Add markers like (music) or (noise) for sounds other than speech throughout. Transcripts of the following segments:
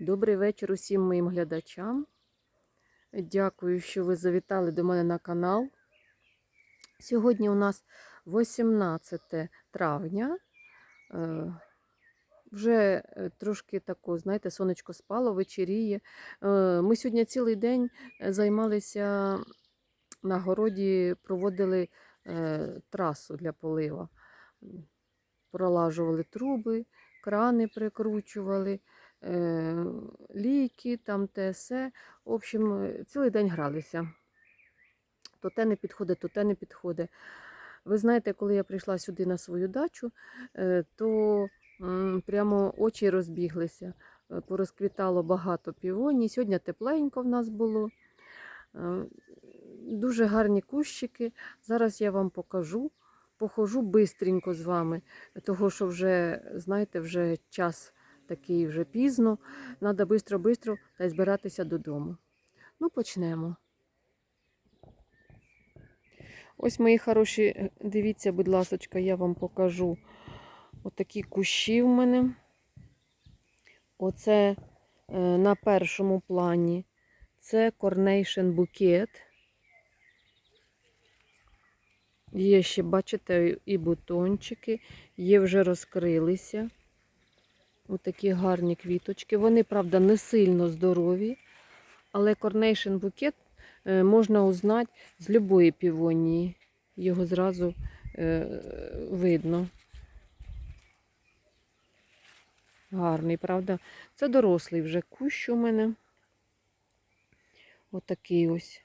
Добрий вечір усім моїм глядачам. Дякую, що ви завітали до мене на канал. Сьогодні у нас 18 травня. Е, Вже е, трошки тако, знаєте, сонечко спало, вечеріє. Е, Ми сьогодні цілий день займалися на городі, проводили трасу для полива. Пролажували труби, крани прикручували ліки, там те все. В общем, е, цілий день гралися. То те не підходить, то те не підходить. Ви знаєте, коли я прийшла сюди на свою дачу, е, то прямо очі розбіглися. Е, Порозквітало багато півоній. Сьогодні тепленько в нас було. Е, Дуже гарні кущики. Зараз я вам покажу. Похожу бистренько з вами, того що вже, знаєте, вже час такий вже пізно. Треба бистро-бистро та й збиратися додому. Ну, почнемо. Ось, мої хороші, дивіться, будь ласочка, я вам покажу отакі кущі в мене. Оце е, на першому плані. Це Coronation Bouquet. Є ще, бачите, і бутончики, є вже розкрилися. Отакі гарні квіточки. Вони, правда, не сильно здорові, але Coronation Bouquet е, можна узнати з любої півонії. Його зразу е, видно. Гарний, правда? Це дорослий вже кущ у мене. Отакий ось.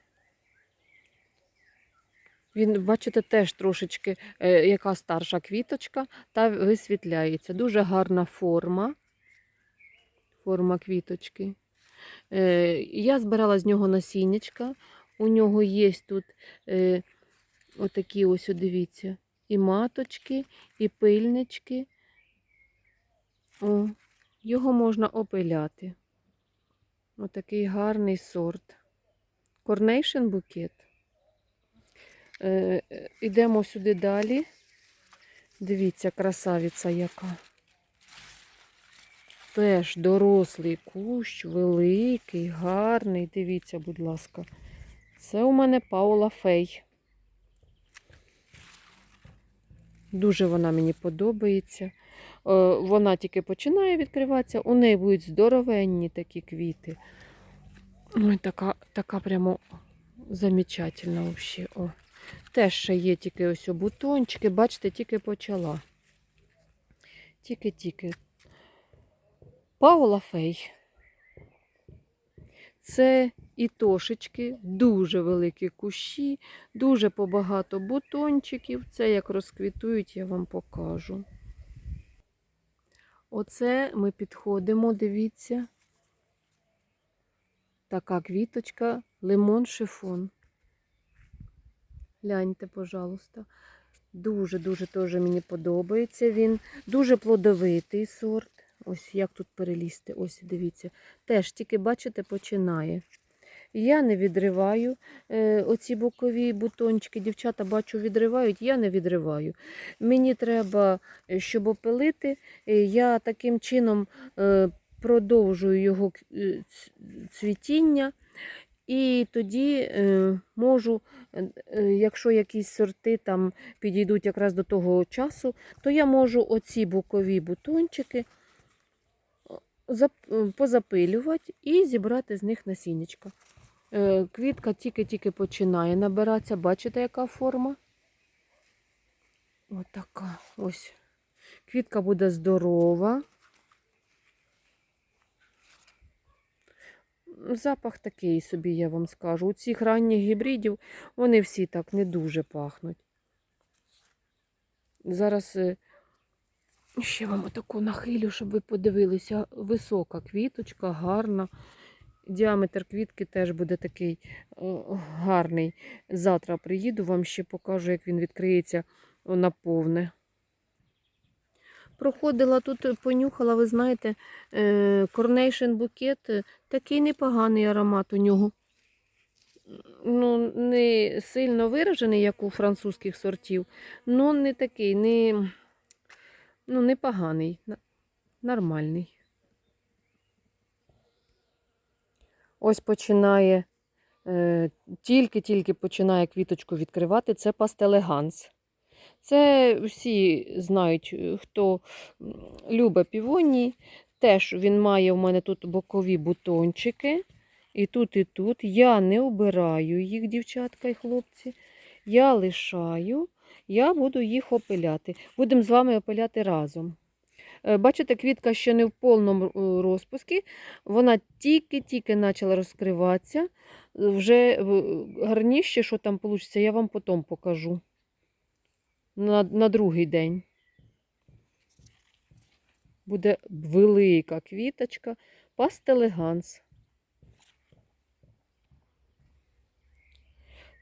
Він, бачите, теж трошечки, е, яка старша квіточка, та висвітляється. Дуже гарна форма. Форма квіточки. Е, я збирала з нього насіннячка. У нього є тут е, отакі ось, дивіться, і маточки, і пильнички. О, його можна опиляти. Отакий гарний сорт. Coronation букет. Е, е, Ідемо сюди далі. Дивіться, красавиця яка. Теж дорослий кущ, великий, гарний. Дивіться, будь ласка. Це у мене Паула Фей. Дуже вона мені подобається. Е, Вона тільки починає відкриватися, у неї будуть здоровенні такі квіти. Ой, така, така прямо замечательна взагалі. Теж ще є тільки ось бутончики, бачите, тільки почала. Тільки-тільки. Паула Фей. Це і тошечки, дуже великі кущі, дуже побагато бутончиків. Це як розквітують, я вам покажу. Оце ми підходимо, дивіться. Така квіточка, лимон шифон. Гляньте, пожалуйста. Дуже-дуже теж мені подобається він. Дуже плодовитий сорт. Ось як тут перелізти. Ось дивіться. Теж тільки, бачите, починає. Я не відриваю е, оці бокові бутончики. Дівчата, бачу, відривають, я не відриваю. Мені треба, е, щоб опилити, е, я таким чином е, продовжую його е, цвітіння. І тоді е, можу, е, е, якщо якісь сорти там підійдуть якраз до того часу, то я можу оці бокові бутончики позапилювати і зібрати з них насіннячка. Квітка тільки-тільки починає набиратися. Бачите, яка форма? Отака. Ось. Квітка буде здорова. Запах такий собі, я вам скажу. У цих ранніх гібридів вони всі так не дуже пахнуть. Зараз е, ще вам отаку нахилю, щоб ви подивилися. Висока квіточка, гарна. Діаметр квітки теж буде такий гарний. Завтра приїду, вам ще покажу, як він відкриється о, на повне. Проходила тут, е, понюхала, ви знаєте, е, Coronation букет, е, такий непоганий аромат у нього. Ну, не сильно виражений, як у французьких сортів, але не такий, не, ну, непоганий, нормальний. ось починає, тільки-тільки починає квіточку відкривати, це пастелеганс. Це всі знають, е, хто любить півонії. Теж він має у мене тут бокові бутончики. І тут, і тут. Я не обираю їх, дівчатка і хлопці. Я лишаю, я буду їх опиляти. Будемо з вами опиляти разом. Е, Бачите, квітка ще не в повному е, розпуску. Вона тільки-тільки почала розкриватися. Вже гарніше, що там вийде, я вам потім покажу. На, на другий день. Буде велика квіточка, пастелеганс.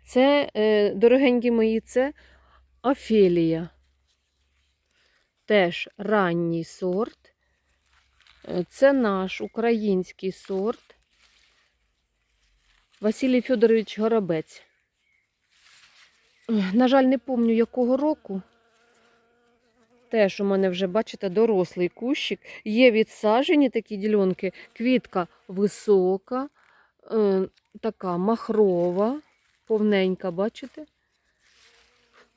Це, е, дорогенькі мої, це Офелія. Теж ранній сорт. Е, Це наш український сорт. Василій Федорович Горобець. На жаль, не пам'ятаю, якого року. Теж у мене вже, бачите, дорослий кущик. Є відсаджені такі ділянки. Квітка висока, е, така махрова, повненька, бачите?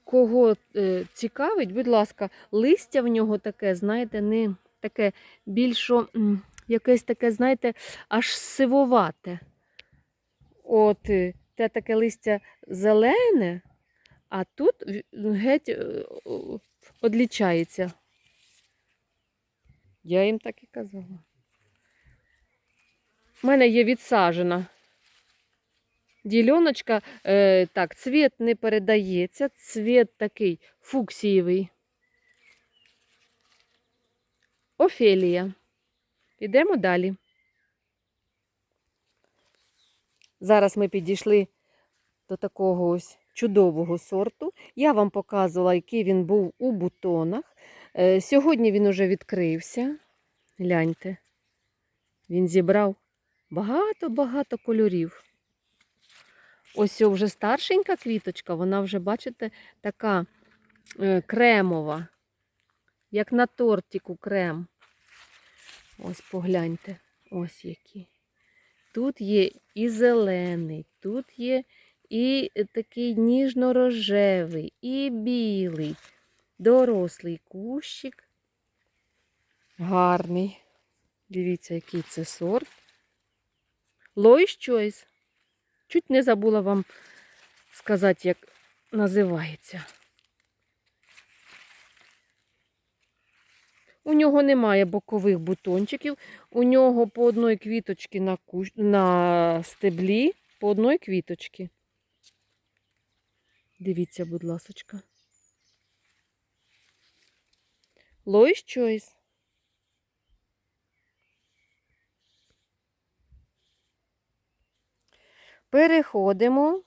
Кого е, цікавить, будь ласка, листя в нього таке, знаєте, не таке більшо, м, якесь таке, знаєте, аж сивовате. От е, те таке листя зелене, а тут геть е, одлічається. Я їм так і казала. У мене є відсажена діляночка. Е, так, цвіт не передається, цвіт такий фуксієвий. Офелія. Ідемо далі. Зараз ми підійшли до такого ось чудового сорту. Я вам показувала, який він був у бутонах. Е, Сьогодні він уже відкрився. Гляньте. Він зібрав багато-багато кольорів. Ось вже старшенька квіточка, вона вже, бачите, така е, кремова, як на тортику крем. Ось погляньте, ось які. Тут є і зелений, тут є і такий ніжно-рожевий, і білий, дорослий кущик. Гарний. Дивіться, який це сорт. Lois Choice. Чуть не забула вам сказати, як називається. У нього немає бокових бутончиків. У нього по одній квіточці на, кущ... на стеблі, по одній квіточці. Дивіться, будь ласочка. Lois Choice. Переходимо.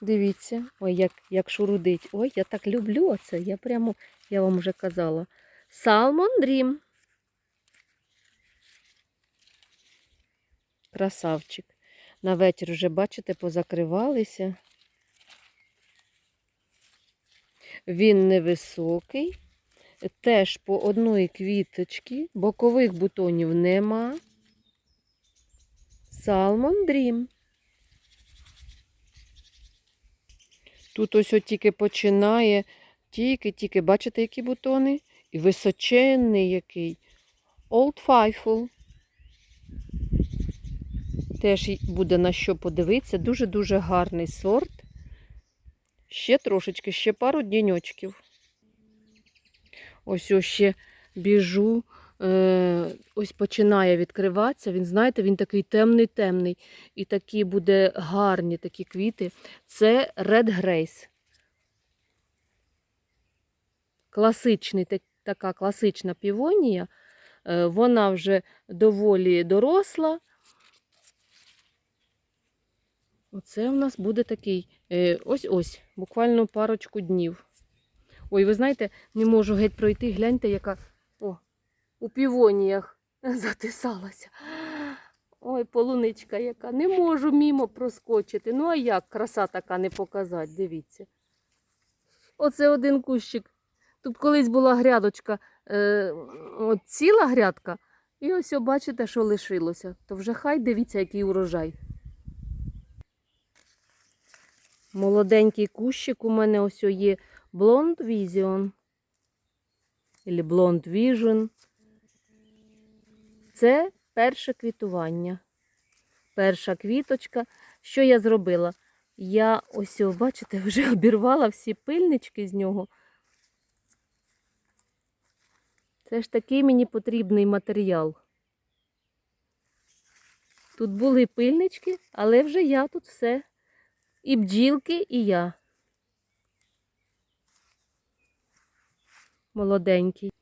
Дивіться, ой, як, як шурудить. Ой, я так люблю це. Я прямо, я вам вже казала. Salmon Dream. Красавчик. На вечір вже, бачите, позакривалися. Він невисокий. Теж по одної квіточки. Бокових бутонів нема. Salmon Dream. Тут ось тільки починає, тільки-тільки, бачите, які бутони? І височенний який. Old Faithful. Теж буде на що подивитися. Дуже-дуже гарний сорт. Ще трошечки, ще пару діньочків. Ось ось ще біжу. Е, ось починає відкриватися. Він, знаєте, він такий темний-темний. І такі буде гарні такі квіти. Це Red Grace. Класичний, така класична півонія. Е, Вона вже доволі доросла. Оце в нас буде такий е, ось-ось, буквально парочку днів. Ой, ви знаєте, не можу геть пройти. Гляньте, яка о, у півоніях (laughs) затисалася. Ой, полуничка яка. Не можу мімо проскочити. Ну, а як краса така не показати, дивіться. Оце один кущик. Тут колись була грядочка, е, от ціла грядка, І ось бачите, що лишилося. То вже хай дивіться, який урожай. Молоденький кущик у мене ось є Blond Vision. Или Blond Vision. Це перше квітування. Перша квіточка. Що я зробила? Я ось, бачите, (laughs) вже обірвала всі пильнички з нього. Це ж такий мені потрібний матеріал. Тут були пильнички, але вже я тут все. І бджілки, і я. Молоденький.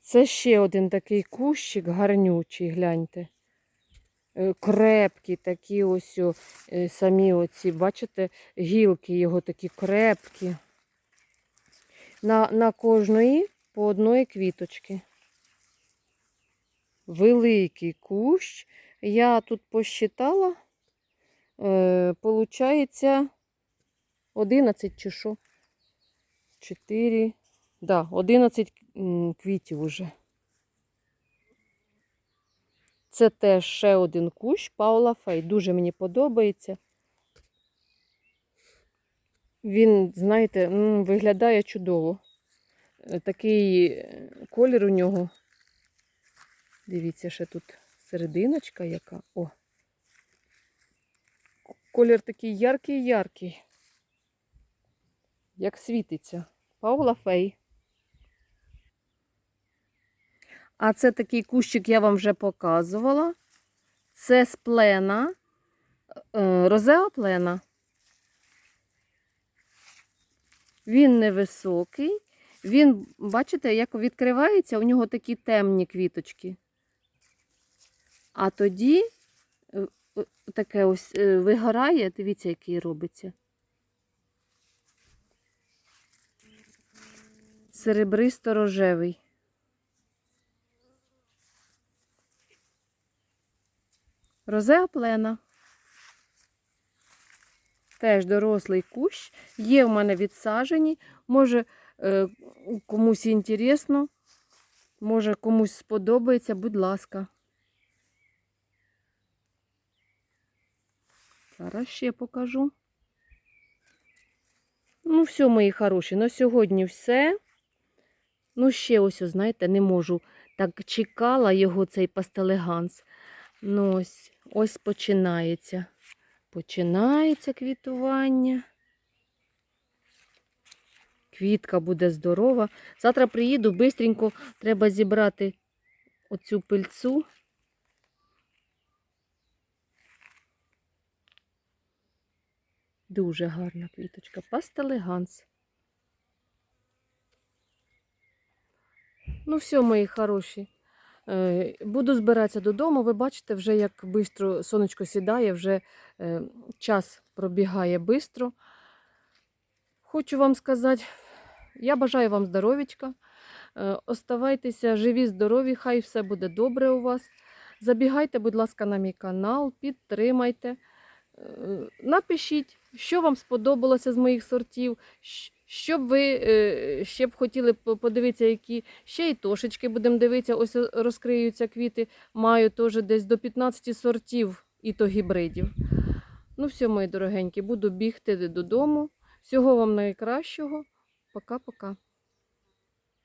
Це ще один такий кущик гарнючий, гляньте. Е, Крепкі такі ось о, е, самі оці, бачите, гілки його такі крепкі. На, на кожної по одної квіточки. Великий кущ. Я тут посчитала, е, получається 11 чи що? 4, да, 11 квітів уже. Це теж ще один кущ Паула Фей. Дуже мені подобається. Він, знаєте, виглядає чудово. Е, Такий е, колір у нього. Дивіться, ще тут серединочка яка. О. Колір такий яркий-яркий. Як світиться. Паула Фей. А це такий кущик я вам вже показувала. Це з плена, е, розеа плена. Він невисокий. Він, бачите, як відкривається, у нього такі темні квіточки. А тоді е, таке ось е, вигорає, дивіться, який робиться. Серебристо-рожевий. Розеа плена. Теж дорослий кущ. Є в мене відсажені. Може, е, комусь інтересно, може комусь сподобається, будь ласка. Зараз ще покажу. Ну, все, мої хороші, на сьогодні все. Ну, ще ось, знаєте, не можу. Так чекала його цей пастелеганс. Ну, ось, ось починається. Починається квітування. Квітка буде здорова. Завтра приїду, бистренько треба зібрати оцю пильцу. Дуже гарна квіточка. Пастелеганс. Ну, все, мої хороші. Е, Буду збиратися додому. Ви бачите, вже як швидко сонечко сідає, вже е, час пробігає швидко. Хочу вам сказати, я бажаю вам здоров'ячка. Е, Оставайтеся живі, здорові, хай все буде добре у вас. Забігайте, будь ласка, на мій канал, підтримайте. Напишіть, що вам сподобалося з моїх сортів, що б ви е, ще б хотіли подивитися, які ще й тошечки будемо дивитися. Ось е, розкриються квіти. Маю теж десь до 15 сортів і то гібридів. Ну, все, мої дорогенькі, буду бігти додому. Всього вам найкращого. Пока-пока.